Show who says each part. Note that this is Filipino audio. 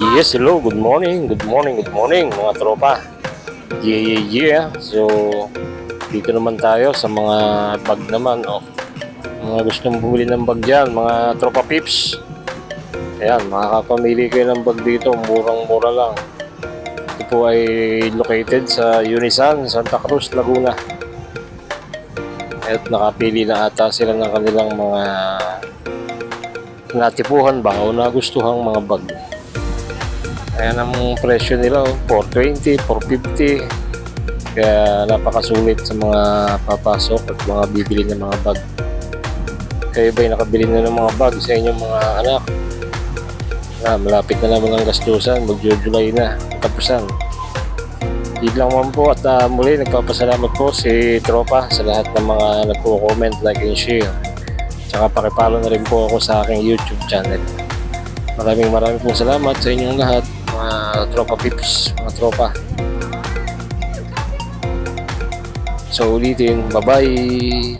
Speaker 1: Yes, hello, good morning, good morning, good morning mga tropa. Yeah, yeah, yeah. So, dito naman tayo sa mga bag naman, oh. Mga gustong bumili ng bag dyan, mga tropa pips. Ayan, makakapamili kayo ng bag dito, murang-mura lang. Ito po ay located sa Unisan, Santa Cruz, Laguna. At nakapili na ata sila ng kanilang mga natipuhan ba o nagustuhang mga bag. Ayan ang presyo nila, oh, 420, 450. Kaya napakasulit sa mga papasok at mga bibili ng mga bag. Kayo ba'y nakabili na ng mga bag sa inyong mga anak? Na, malapit na naman ang gastusan, mag-July na, tapusan. Yun lang man po at ah, muli nagpapasalamat po si Tropa sa lahat ng mga nagko-comment, like and share. Tsaka pakipalo na rin po ako sa aking YouTube channel. Maraming maraming pong salamat sa inyong lahat, mga tropa pips, mga tropa. So ulitin, bye-bye!